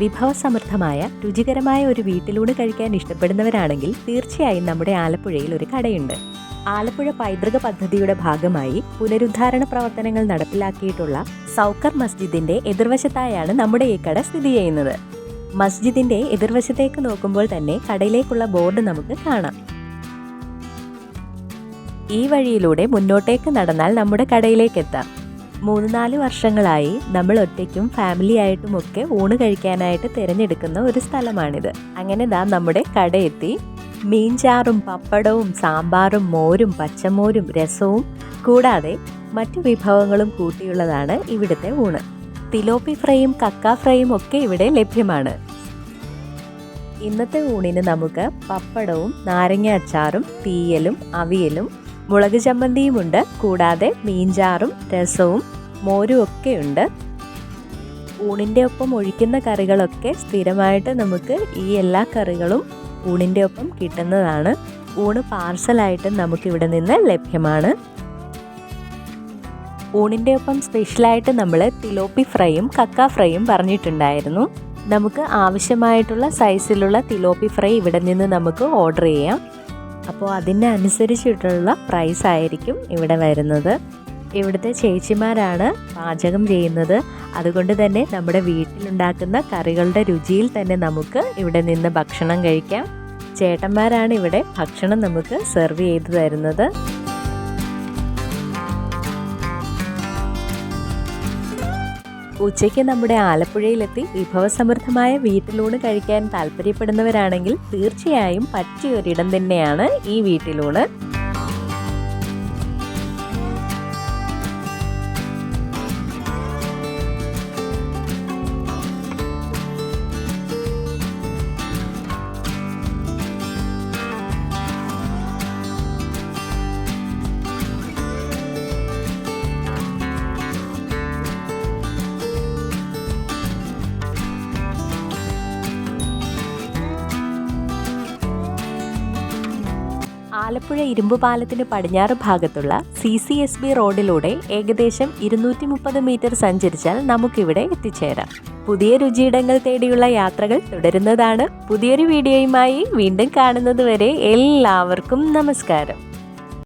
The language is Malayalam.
വിഭവസമൃദ്ധമായ രുചികരമായ ഒരു വീട്ടിലൂടെ കഴിക്കാൻ ഇഷ്ടപ്പെടുന്നവരാണെങ്കിൽ തീർച്ചയായും നമ്മുടെ ആലപ്പുഴയിൽ ഒരു കടയുണ്ട്. ആലപ്പുഴ പൈതൃക പദ്ധതിയുടെ ഭാഗമായി പുനരുദ്ധാരണ പ്രവർത്തനങ്ങൾ നടപ്പിലാക്കിയിട്ടുള്ള സൗക്കർ മസ്ജിദിന്റെ എതിർവശത്തായാണ് നമ്മുടെ ഈ കട സ്ഥിതി ചെയ്യുന്നത്. മസ്ജിദിന്റെ എതിർവശത്തേക്ക് നോക്കുമ്പോൾ തന്നെ കടയിലേക്കുള്ള ബോർഡ് നമുക്ക് കാണാം. ഈ വഴിയിലൂടെ മുന്നോട്ടേക്ക് നടന്നാൽ നമ്മുടെ കടയിലേക്ക് എത്താം മൂന്ന് നാല് വർഷങ്ങളായി നമ്മൾ ഒറ്റയ്ക്കും ഫാമിലി ആയിട്ടും ഒക്കെ ഊണ് കഴിക്കാനായിട്ട് തിരഞ്ഞെടുക്കുന്ന ഒരു സ്ഥലമാണിത്. അങ്ങനെ ദാ നമ്മുടെ കടയെത്തി. മീൻചാറും പപ്പടവും സാമ്പാറും മോരും പച്ചമോരും രസവും കൂടാതെ മറ്റു വിഭവങ്ങളും കൂട്ടിയുള്ളതാണ് ഇവിടുത്തെ ഊണ്. തിലോപ്പി ഫ്രൈയും കക്ക ഫ്രൈയും ഒക്കെ ഇവിടെ ലഭ്യമാണ്. ഇന്നത്തെ ഊണിന് നമുക്ക് പപ്പടവും നാരങ്ങ അച്ചാറും തീയലും അവിയലും മുളക് ചമ്മന്തിയുമുണ്ട്. കൂടാതെ മീൻചാറും രസവും മോരും ഒക്കെ ഉണ്ട്. ഊണിന്റെ ഒപ്പം ഒഴിക്കുന്ന കറികളൊക്കെ സ്ഥിരമായിട്ട് നമുക്ക് ഈ എല്ലാ കറികളും ഊണിന്റെ ഒപ്പം കിട്ടുന്നതാണ്. ഊണ് പാർസലായിട്ടും നമുക്കിവിടെ നിന്ന് ലഭ്യമാണ്. ഊണിന്റെ ഒപ്പം സ്പെഷ്യലായിട്ട് നമ്മൾ തിലോപ്പി ഫ്രൈയും കക്ക ഫ്രൈയും പറഞ്ഞിട്ടുണ്ടായിരുന്നു. നമുക്ക് ആവശ്യമായിട്ടുള്ള സൈസിലുള്ള തിലോപ്പി ഫ്രൈ ഇവിടെ നിന്ന് നമുക്ക് ഓർഡർ ചെയ്യാം. അപ്പോൾ അതിനനുസരിച്ചിട്ടുള്ള പ്രൈസ് ആയിരിക്കും ഇവിടെ വരുന്നത്. ഇവിടുത്തെ ചേച്ചിമാരാണ് പാചകം ചെയ്യുന്നത്. അതുകൊണ്ട് തന്നെ നമ്മുടെ വീട്ടിലുണ്ടാക്കുന്ന കറികളുടെ രുചിയിൽ തന്നെ നമുക്ക് ഇവിടെ നിന്ന് ഭക്ഷണം കഴിക്കാം. ചേട്ടന്മാരാണ് ഇവിടെ ഭക്ഷണം നമുക്ക് സെർവ് ചെയ്തു തരുന്നത്. ഉച്ചയ്ക്ക് നമ്മുടെ ആലപ്പുഴയിലെത്തി വിഭവസമൃദ്ധമായ വീട്ടിലൂണ് കഴിക്കാൻ താല്പര്യപ്പെടുന്നവരാണെങ്കിൽ തീർച്ചയായും പറ്റിയൊരിടം തന്നെയാണ് ഈ വീട്ടിലൂണ് ആലപ്പുഴ ഇരുമ്പ് പാലത്തിന് പടിഞ്ഞാറ് ഭാഗത്തുള്ള സി സി എസ് ബി റോഡിലൂടെ ഏകദേശം ഇരുന്നൂറ്റി മുപ്പത് മീറ്റർ സഞ്ചരിച്ചാൽ നമുക്കിവിടെ എത്തിച്ചേരാം. പുതിയ രുചിയിടങ്ങൾ തേടിയുള്ള യാത്രകൾ തുടരുന്നതാണ്. പുതിയൊരു വീഡിയോയുമായി വീണ്ടും കാണുന്നതുവരെ എല്ലാവർക്കും നമസ്കാരം.